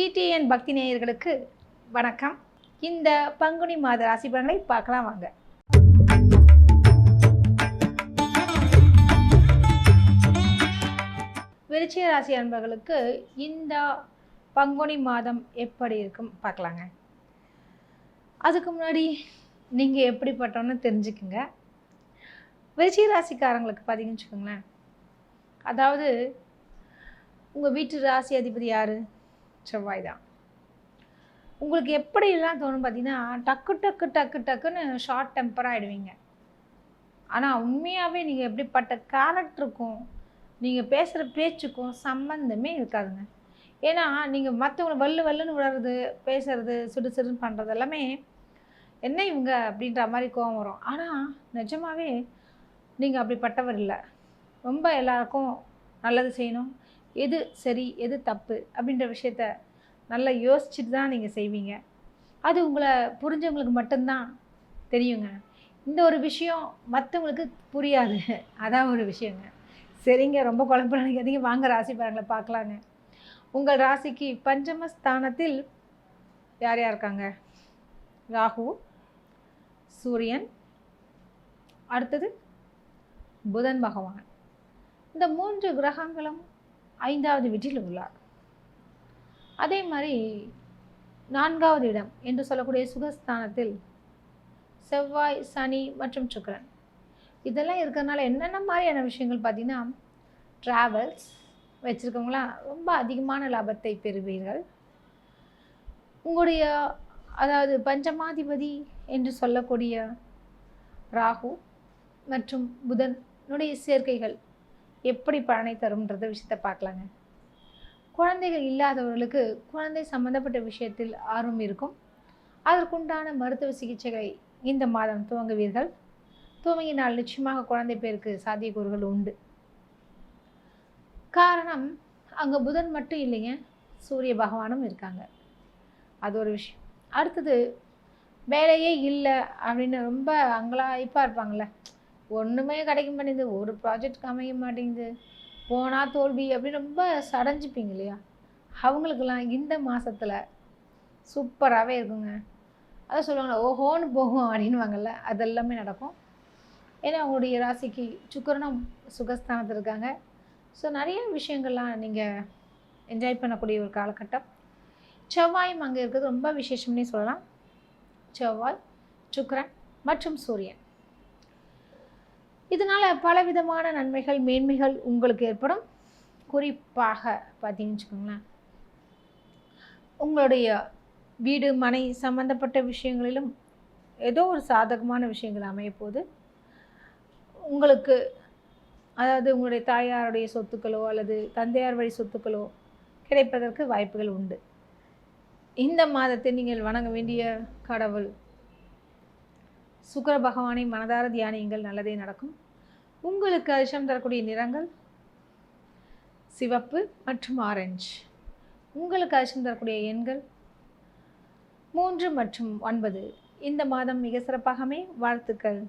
DTN பக்தி நேயர்களுக்கு வணக்கம். இந்த பங்குனி மாத ராசி பலன்களை பார்க்கலாம் வாங்க. விருச்சிக ராசி அன்பர்களுக்கு இந்த பங்குனி மாதம் எப்படி இருக்கும் பார்க்கலாங்க. அதுக்கு முன்னாடி நீங்கள் எப்படிப்பட்டோன்னு தெரிஞ்சுக்குங்க. விருச்சிக ராசிக்காரங்களுக்கு பார்த்தீங்கன்னு வச்சுக்கோங்களேன். அதாவது உங்கள் வீட்டு ராசி அதிபதி யார்? செவ்வாய் தான் உங்களுக்கு எப்படிலாம் தோணும் பார்த்தீங்கன்னா டக்கு டக்கு டக்கு டக்குன்னு ஷார்ட் டெம்பர் ஆகிடுவீங்க ஆனால் உண்மையாகவே நீங்கள் எப்படிப்பட்ட கேரக்டருக்கும் நீங்கள் பேசுகிற பேச்சுக்கும் சம்மந்தமே இருக்காதுங்க. ஏன்னா நீங்கள் மற்றவங்களை வல்லு வல்லுன்னு விடுறது பேசுறது சுடு சுடுன்னு பண்ணுறது எல்லாமே என்ன இவங்க அப்படின்ற மாதிரி கோவம் வரும். ஆனால் நிஜமாவே நீங்கள் அப்படிப்பட்டவர் இல்லை. ரொம்ப எல்லாருக்கும் நல்லது செய்யணும். எது சரி எது தப்பு அப்படின்ற விஷயத்த நல்லா யோசிச்சுட்டு தான் நீங்கள் செய்வீங்க. அது உங்களை புரிஞ்சவங்களுக்கு மட்டும்தான் தெரியுங்க. இந்த ஒரு விஷயம் மற்றவங்களுக்கு புரியாது. அதான் ஒரு விஷயங்க. சரிங்க ரொம்ப குழப்பம் நினைக்காதீங்க வாங்க ராசி பலன்களை பார்க்கலாங்க. உங்கள் ராசிக்கு பஞ்சம ஸ்தானத்தில் யார் யார் இருக்காங்க? ராகு சூரியன் அடுத்தது புதன் பகவான். இந்த மூன்று கிரகங்களும் ஐந்தாவது வீட்டில் உள்ளார். அதே மாதிரி நான்காவது இடம் என்று சொல்லக்கூடிய சுகஸ்தானத்தில் செவ்வாய் சனி மற்றும் சுக்கரன். இதெல்லாம் இருக்கிறதுனால என்னென்ன மாதிரியான விஷயங்கள் பார்த்தீங்கன்னா ட்ராவல்ஸ் வச்சுருக்கவங்களாம் ரொம்ப அதிகமான லாபத்தை பெறுவீர்கள். உங்களுடைய அதாவது பஞ்சமாதிபதி என்று சொல்லக்கூடிய ராகு மற்றும் புதனுடைய சேர்க்கைகள் எப்படி பலனை தரும்ன்றத விஷயத்தை பார்க்கலாங்க. குழந்தைகள் இல்லாதவர்களுக்கு குழந்தை சம்பந்தப்பட்ட விஷயத்தில் ஆர்வம் இருக்கும். அதற்குண்டான மருத்துவ சிகிச்சைகளை இந்த மாதம் துவங்குவீர்கள். துவங்கினால் நிச்சயமாக குழந்தை பேருக்கு சாத்தியக்கூறுகள் உண்டு. காரணம் அங்கே புதன் மட்டும் இல்லைங்க சூரிய பகவானும் இருக்காங்க. அது ஒரு விஷயம். அடுத்தது வேலையே இல்லை அப்படின்னு ரொம்ப அங்கலாய்ப்பாக இருப்பாங்கள்ல ஒன்றுமே கிடைக்க மாட்டேங்குது. ஒரு ப்ராஜெக்ட் அமைய மாட்டேங்குது. போனால் தோல்வி அப்படின்னு ரொம்ப சடைஞ்சிப்பீங்க இல்லையா? அவங்களுக்கெல்லாம் இந்த மாதத்தில் சூப்பராகவே இருக்குங்க. அதை சொல்லுவாங்க ஓஹோன்னு போகும் அப்படின்வாங்கல்ல அது எல்லாமே நடக்கும். ஏன்னா அவங்களுடைய ராசிக்கு சுக்கரனும் சுகஸ்தானத்தில் இருக்காங்க. ஸோ நிறைய விஷயங்கள்லாம் நீங்கள் என்ஜாய் பண்ணக்கூடிய ஒரு காலகட்டம். செவ்வாயும் அங்கே இருக்கிறது ரொம்ப விசேஷம்னே சொல்லலாம். செவ்வாய் சுக்கரன் மற்றும் சூரியன். இதனால் பலவிதமான நன்மைகள் மேன்மைகள் உங்களுக்கு ஏற்படும். குறிப்பாக பார்த்தீங்கன்னு வச்சுக்கோங்களேன் உங்களுடைய வீடு மனை சம்பந்தப்பட்ட விஷயங்களிலும் ஏதோ ஒரு சாதகமான விஷயங்கள் அமையப்போது உங்களுக்கு அதாவது உங்களுடைய தாயாருடைய சொத்துக்களோ அல்லது தந்தையார் வழி சொத்துக்களோ கிடைப்பதற்கு வாய்ப்புகள் உண்டு. இந்த மாதத்தில் நீங்கள் வணங்க வேண்டிய கடவுள் சுக்கர பகவானை மனதார தியானியுங்கள் நல்லதே நடக்கும். உங்களுக்கு அதிர்ஷ்டம் தரக்கூடிய நிறங்கள் சிவப்பு மற்றும் ஆரஞ்சு. உங்களுக்கு அதிர்ஷ்டம் தரக்கூடிய எண்கள் மூன்று மற்றும் ஒன்பது. இந்த மாதம் மிக சிறப்பாகவே வாழ்த்துக்கள்.